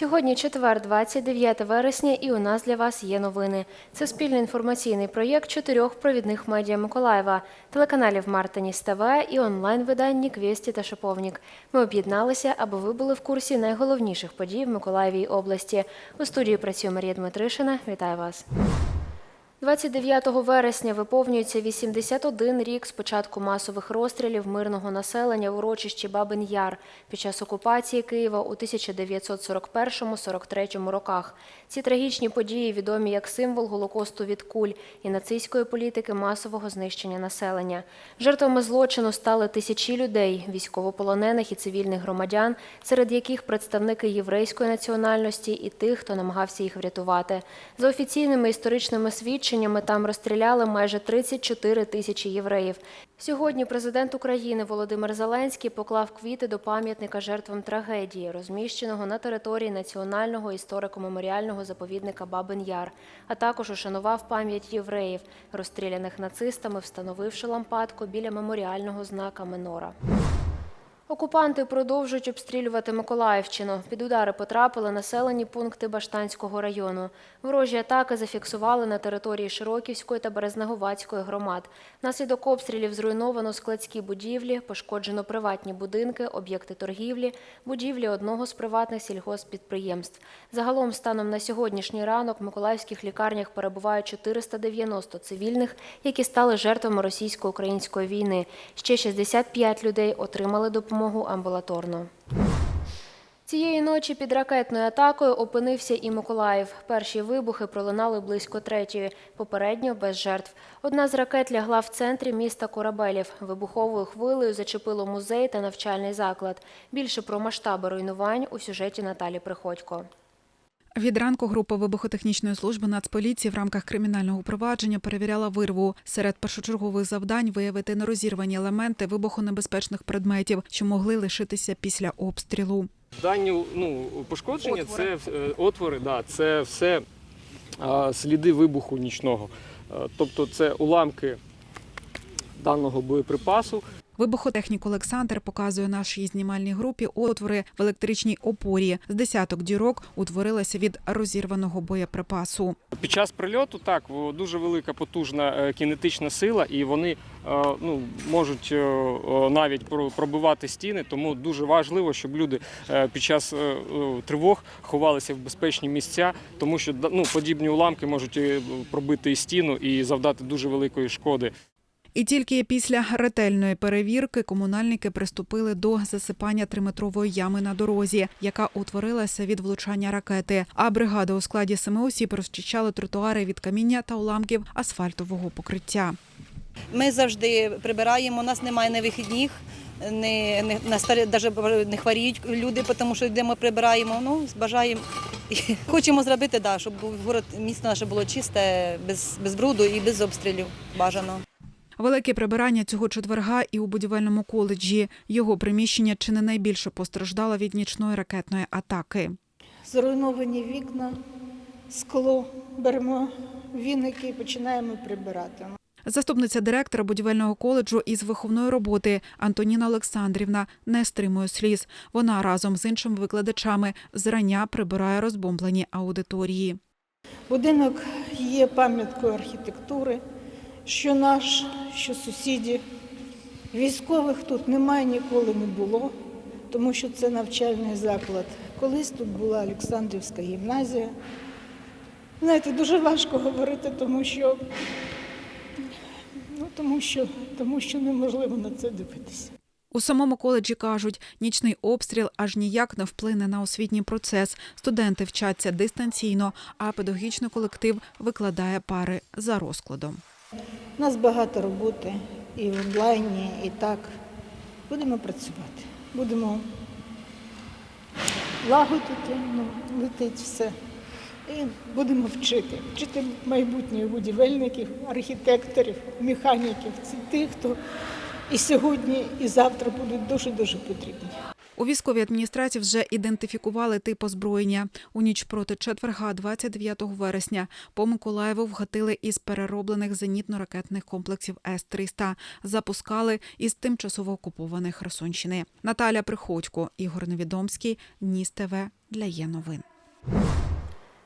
Сьогодні четвер, 29 вересня, і у нас для вас є новини. Це спільний інформаційний проєкт чотирьох провідних медіа Миколаєва, телеканалів Мартиніс ТВ і онлайн-видань Квєсті та Шиповник. Ми об'єдналися, аби ви були в курсі найголовніших подій в Миколаєвій області. У студії працює Марія Дмитришина. Вітаю вас. 29 вересня виповнюється 81 рік з початку масових розстрілів мирного населення в урочищі Бабин Яр під час окупації Києва у 1941-43 роках. Ці трагічні події відомі як символ голокосту від куль і нацистської політики масового знищення населення. Жертвами злочину стали тисячі людей, військовополонених і цивільних громадян, серед яких представники єврейської національності і тих, хто намагався їх врятувати. За офіційними історичними свідченнями там розстріляли майже 34 тисячі євреїв. Сьогодні президент України Володимир Зеленський поклав квіти до пам'ятника жертвам трагедії, розміщеного на території національного історико-меморіального заповідника Бабин Яр, а також ушанував пам'ять євреїв, розстріляних нацистами, встановивши лампадку біля меморіального знака Менора. Окупанти продовжують обстрілювати Миколаївщину. Під удари потрапили населені пункти Баштанського району. Ворожі атаки зафіксували на території Широківської та Березнеговацької громад. Внаслідок обстрілів зруйновано складські будівлі, пошкоджено приватні будинки, об'єкти торгівлі, будівлі одного з приватних сільгосппідприємств. Загалом, станом на сьогоднішній ранок, в миколаївських лікарнях перебувають 490 цивільних, які стали жертвами російсько-української війни. Ще 65 людей отримали допомогу амбулаторно. Цієї ночі під ракетною атакою опинився і Миколаїв. Перші вибухи пролунали близько третьої, попередньо без жертв. Одна з ракет лягла в центрі міста Корабелів. Вибуховою хвилею зачепило музей та навчальний заклад. Більше про масштаби руйнувань у сюжеті Наталі Приходько. Від ранку група вибухотехнічної служби Нацполіції в рамках кримінального провадження перевіряла вирву. Серед першочергових завдань виявити нерозірвані елементи вибухонебезпечних предметів, що могли лишитися після обстрілу. Дані ну, пошкодження Отвори. це отвори, да, це все а, сліди вибуху нічного. Е, Тобто це уламки даного боєприпасу. Вибухотехнік Олександр показує нашій знімальній групі отвори в електричній опорі. З десяток дірок утворилися від розірваного боєприпасу. Під час прильоту так дуже велика потужна е, кінетична сила, і вони е, ну, можуть е, навіть пробивати стіни. Тому дуже важливо, щоб люди під час тривог ховалися в безпечні місця, тому що ну, подібні уламки можуть пробити і стіну і завдати дуже великої шкоди. І тільки після ретельної перевірки комунальники приступили до засипання триметрової ями на дорозі, яка утворилася від влучання ракети. А бригада у складі семи осіб розчищали тротуари від каміння та уламків асфальтового покриття. Ми завжди прибираємо, у нас немає не вихідних, не, не, на старі, навіть не хворіють люди, тому що йдемо прибираємо. Ну, бажаємо. Хочемо зробити, да, щоб город, місто наше було чисте, без, без бруду і без обстрілів бажано. Велике прибирання цього четверга і у будівельному коледжі. Його приміщення чи не найбільше постраждало від нічної ракетної атаки. Зруйновані вікна, скло, беремо віники і починаємо прибирати. Заступниця директора будівельного коледжу із виховної роботи Антоніна Олександрівна не стримує сліз. Вона разом з іншими викладачами зрання прибирає розбомблені аудиторії. Будинок є пам'яткою архітектури, що наш, що сусідів. Військових тут немає ніколи не було, тому що це навчальний заклад. Колись тут була Олександрівська гімназія. Знаєте, дуже важко говорити, тому що, ну, тому що, тому що неможливо на це дивитися. У самому коледжі кажуть, нічний обстріл аж ніяк не вплине на освітній процес. Студенти вчаться дистанційно, а педагогічний колектив викладає пари за розкладом. У нас багато роботи і в онлайні, і так. Будемо працювати. Будемо лагодити, ну, летить все. І будемо вчити. Вчити майбутніх будівельників, архітекторів, механіків. Тих, хто і сьогодні, і завтра будуть дуже-дуже потрібні. У військовій адміністрації вже ідентифікували тип озброєння. У ніч проти четверга, 29 вересня, по Миколаєву вгатили із перероблених зенітно-ракетних комплексів С-300. Запускали із тимчасово окупованих Херсонщини. Наталя Приходько, Ігор Невідомський, Ніс ТВ для є новин.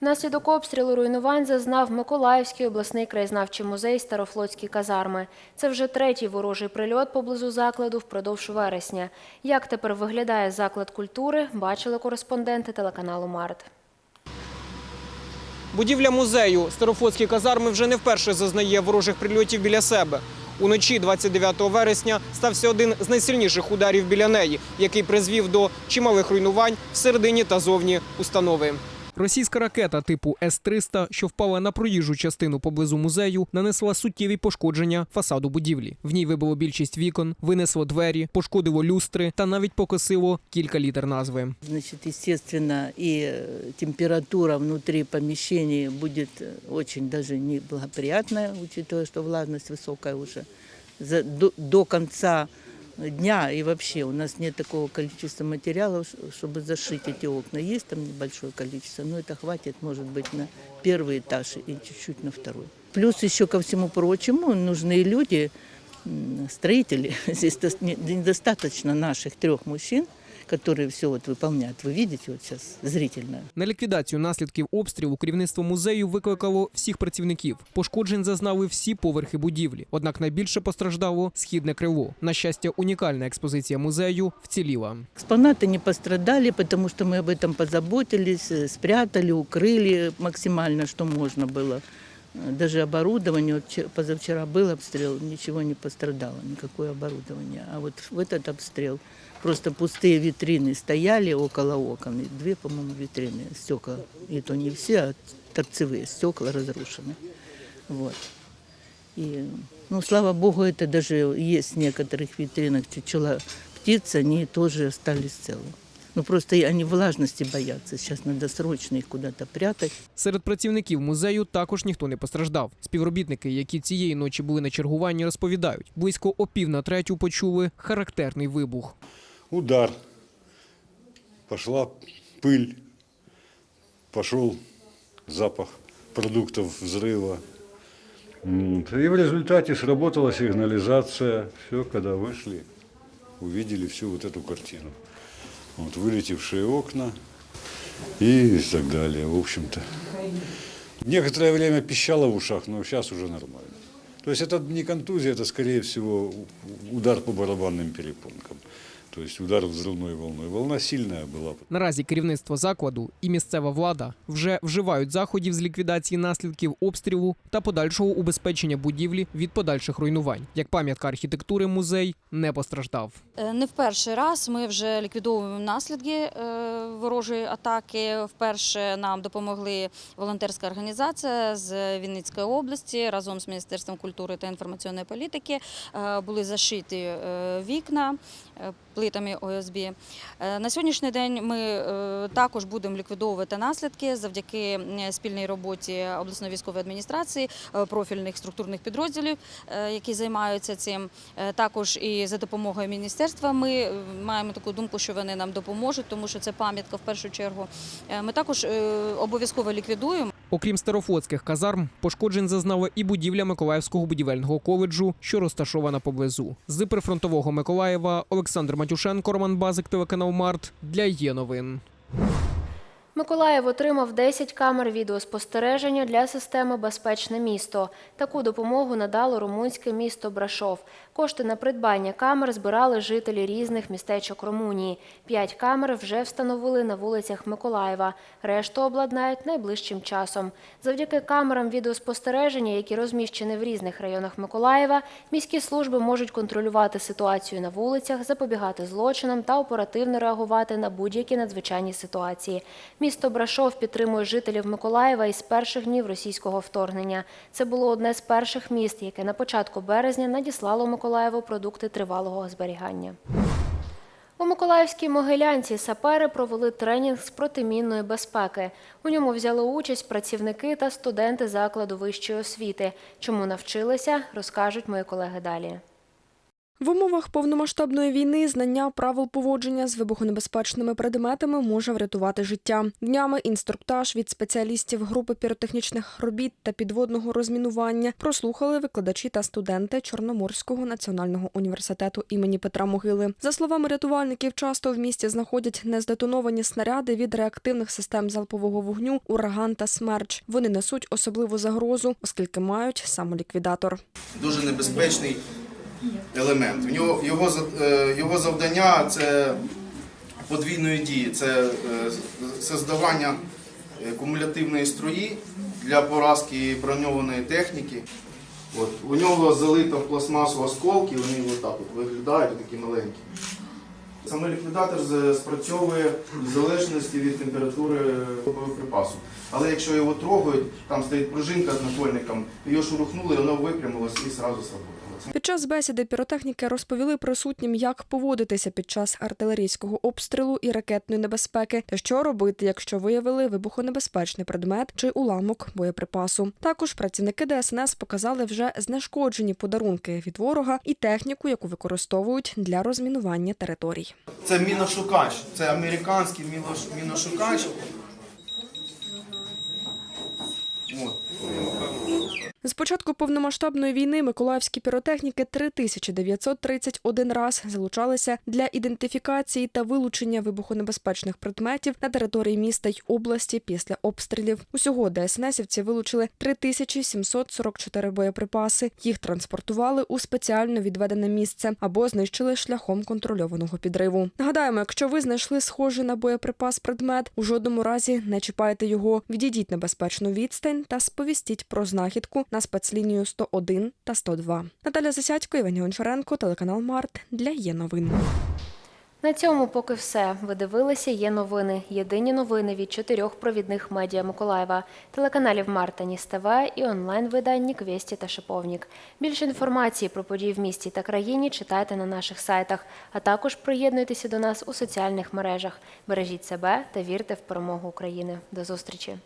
Внаслідок обстрілу руйнувань зазнав Миколаївський обласний краєзнавчий музей Старофлотські казарми. Це вже третій ворожий прильот поблизу закладу впродовж вересня. Як тепер виглядає заклад культури, бачили кореспонденти телеканалу Март. Будівля музею Старофлотські казарми вже не вперше зазнає ворожих прильотів біля себе. Уночі 29 вересня стався один з найсильніших ударів біля неї, який призвів до чималих руйнувань всередині та зовні установи. Російська ракета типу С-300, що впала на проїжджу частину поблизу музею, нанесла суттєві пошкодження фасаду будівлі. В ній вибило більшість вікон, винесло двері, пошкодило люстри та навіть покосило кілька літер назви. Значит, естественно, и э, температура внутри помещений будет э, очень даже неблагоприятная, учитывая, что влажность высокая уже. За- до, до конца дня и вообще у нас нет такого количества материалов, ш- чтобы зашить эти окна. Есть там небольшое количество, но это хватит, может быть, на первый этаж и чуть-чуть на второй. Плюс еще ко всему прочему нужны люди, м, строители. Здесь дос- не- недостаточно наших трех мужчин, которые все вот выполняют. Вы видите вот сейчас зрительно. На ліквідацію наслідків обстрілу керівництво музею викликало всіх працівників. Пошкоджень зазнали всі поверхи будівлі. Однак найбільше постраждало східне крило. На щастя, унікальна експозиція музею вціліла. Экспонаты не пострадали, потому что мы об этом позаботились, э, спрятали, укрыли максимально, что можно было. Э, Даже оборудование, вот че- позавчера был обстрел, ничего не пострадало, никакое оборудование. А вот в этот обстрел просто пустые витрины стояли около окон, и две, по-моему, витрины, стекла, и то не все, а торцевые стекла разрушены. Вот. И, ну, слава богу, это даже есть в некоторых витринах чучела птиц, они тоже остались целы. Ну, просто и они влажности боятся. Сейчас надо срочно их куда-то прятать. Серед працівників музею також ніхто не постраждав. Співробітники, які цієї ночі були на чергуванні, розповідають, близько о пів на третю почули характерний вибух. Удар, пошла пыль, пошел запах продуктов взрыва. И в результате сработала сигнализация. Все, когда вышли, увидели всю вот эту картину. Вот вылетевшие окна и так далее, в общем-то. Некоторое время пищало в ушах, но сейчас уже нормально. То есть это не контузия, это скорее всего удар по барабанным перепонкам. То есть удар взрывной волной. Волна сильная была. Наразі керівництво закладу і місцева влада вже вживають заходів з ліквідації наслідків обстрілу та подальшого убезпечення будівлі від подальших руйнувань. Як пам'ятка архітектури, музей не постраждав. Е, Не в перший раз ми вже ліквідовуємо наслідки е, ворожої атаки. Вперше нам допомогли волонтерська організація з Вінницької області разом з Міністерством культури та інформаційної політики. Е, Були зашиті вікна плитами ОСБ. Е, На сьогоднішній день ми е, також будемо ліквідовувати наслідки завдяки спільній роботі обласної військової адміністрації, е, профільних структурних підрозділів, які займаються цим. Також і за допомогою міністерства ми маємо таку думку, що вони нам допоможуть, тому що це пам'ятка в першу чергу. Ми також обов'язково ліквідуємо. Окрім старофлотських казарм, пошкоджень зазнала і будівля Миколаївського будівельного коледжу, що розташована поблизу. З прифронтового Миколаєва Олександр Матюшенко, Роман Базик, телеканал Март для є новин. Миколаїв отримав 10 камер відеоспостереження для системи Безпечне місто. Таку допомогу надало румунське місто Брашов. Кошти на придбання камер збирали жителі різних містечок Румунії. П'ять камер вже встановили на вулицях Миколаєва. Решту обладнають найближчим часом. Завдяки камерам відеоспостереження, які розміщені в різних районах Миколаєва, міські служби можуть контролювати ситуацію на вулицях, запобігати злочинам та оперативно реагувати на будь-які надзвичайні ситуації. Місто Брашов підтримує жителів Миколаєва із перших днів російського вторгнення. Це було одне з перших міст, яке на початку березня надіслало Миколаєву продукти тривалого зберігання. У Миколаївській Могилянці сапери провели тренінг з протимінної безпеки. У ньому взяли участь працівники та студенти закладу вищої освіти. Чому навчилися, розкажуть мої колеги далі. В умовах повномасштабної війни знання правил поводження з вибухонебезпечними предметами може врятувати життя. Днями інструктаж від спеціалістів групи піротехнічних робіт та підводного розмінування прослухали викладачі та студенти Чорноморського національного університету імені Петра Могили. За словами рятувальників, часто в місті знаходять нездетоновані снаряди від реактивних систем залпового вогню, ураган та смерч. Вони несуть особливу загрозу, оскільки мають самоліквідатор. дуже небезпечний елемент. В його, е, його завдання це подвійної дії, це е, создавання е, кумулятивної струї для поразки броньованої техніки. От. У нього залито в пластмасу осколки, вони отак от виглядають, такі маленькі. Саме ліквідатор спрацьовує в залежності від температури боєприпасу. Але якщо його трогають, там стоїть пружинка з накольником, його шурухнули, воно випрямилось і одразу сработало. Під час бесіди піротехніки розповіли присутнім, як поводитися під час артилерійського обстрілу і ракетної небезпеки, та що робити, якщо виявили вибухонебезпечний предмет чи уламок боєприпасу. Також працівники ДСНС показали вже знешкоджені подарунки від ворога і техніку, яку використовують для розмінування територій. Це міношукач, це американський мінош- міношукач. От. З початку повномасштабної війни миколаївські піротехніки 3931 раз залучалися для ідентифікації та вилучення вибухонебезпечних предметів на території міста й області після обстрілів. Усього ДСНСівці вилучили 3744 боєприпаси. Їх транспортували у спеціально відведене місце або знищили шляхом контрольованого підриву. Нагадаємо, якщо ви знайшли схожий на боєприпас предмет, у жодному разі не чіпайте його. Відійдіть на безпечну відстань та сповістіть про знахідку на спецлінію 101 та 102. Наталя Засядько, Євгеній Гончаренко, телеканал Март для є новин. На цьому поки все. Ви дивилися є новини. Єдині новини від чотирьох провідних медіа Миколаєва, телеканалів Марта Ніс ТВ і онлайн-виданні Квєсті та Шиповнік. Більше інформації про події в місті та країні читайте на наших сайтах, а також приєднуйтеся до нас у соціальних мережах. Бережіть себе та вірте в перемогу України. До зустрічі!